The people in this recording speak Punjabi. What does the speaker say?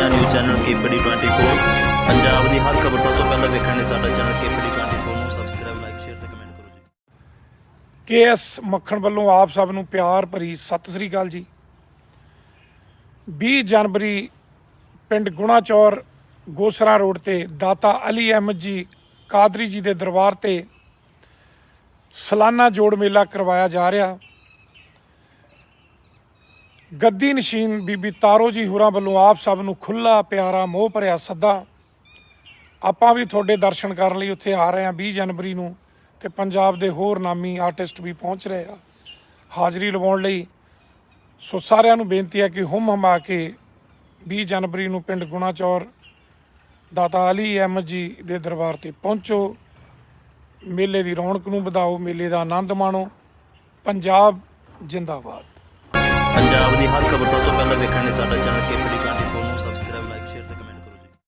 ਪੰਜਾਬ ਦੀਆਂ ਨਿਊਜ਼ ਚੈਨਲ ਕੇਪੀਡੀ 24 ਪੰਜਾਬ ਦੀ ਹਰ ਖਬਰ ਸਭ ਤੋਂ ਪਹਿਲਾਂ ਵੇਖਣ ਲਈ ਸਾਡਾ ਚੈਨਲ ਕੇਪੀਡੀ 24 ਨੂੰ ਸਬਸਕ੍ਰਾਈਬ ਲਾਈਕ ਸ਼ੇਅਰ ਤੇ ਕਮੈਂਟ ਕਰੋ ਜੀ। ਕੇਐਸ ਮੱਖਣ ਵੱਲੋਂ ਆਪ ਸਭ ਨੂੰ ਪਿਆਰ ਭਰੀ ਸਤਿ ਸ੍ਰੀ ਅਕਾਲ ਜੀ। 20 ਜਨਵਰੀ ਪਿੰਡ ਗੁਣਾਚੌਰ ਗੋਸਰਾ ਰੋਡ ਤੇ ਦਾਤਾ ਅਲੀ ਅਹਿਮਦ ਜੀ ਕਾਦਰੀ ਜੀ ਦੇ ਦਰਬਾਰ ਤੇ ਸਾਲਾਨਾ ਜੋੜ ਮੇਲਾ ਕਰਵਾਇਆ ਜਾ ਰਿਹਾ। ਗੱਦੀ ਨਸ਼ੀਨ ਬੀਬੀ ਤਾਰੋ ਜੀ ਹੋਰਾਂ ਵੱਲੋਂ ਆਪ ਸਭ ਨੂੰ ਖੁੱਲਾ ਪਿਆਰਾ ਮੋਹ ਭਰਿਆ ਸੱਦਾ। ਆਪਾਂ ਵੀ ਤੁਹਾਡੇ ਦਰਸ਼ਨ ਕਰਨ ਲਈ ਉੱਥੇ ਆ ਰਹੇ ਹਾਂ 20 ਜਨਵਰੀ ਨੂੰ ਤੇ ਪੰਜਾਬ ਦੇ ਹੋਰ ਨਾਮੀ ਆਰਟਿਸਟ ਵੀ ਪਹੁੰਚ ਰਹੇ ਆ। ਹਾਜ਼ਰੀ ਲਵਾਉਣ ਲਈ ਸੋ ਸਾਰਿਆਂ ਨੂੰ ਬੇਨਤੀ ਹੈ ਕਿ ਹੁਮ ਹਮਾ ਕੇ 20 ਜਨਵਰੀ ਨੂੰ ਪਿੰਡ ਗੁਣਾਚੌਰ ਦਾਤਾ ਅਲੀ ਅਹਿਮਦ ਜੀ ਦੇ ਦਰਬਾਰ ਤੇ ਪਹੁੰਚੋ। ਮੇਲੇ ਦੀ ਰੌਣਕ ਨੂੰ ਵਧਾਓ, ਮੇਲੇ ਦਾ ਆਨੰਦ ਮਾਣੋ। ਪੰਜਾਬ ਜਿੰਦਾਬਾਦ। ਹਰ ਖਬਰ ਸਭ ਤੋਂ ਪਹਿਲਾਂ ਵੇਖਣ ਲਈ ਸਾਡਾ ਚੈਨਲ ਕੇਪੀਡੀ 24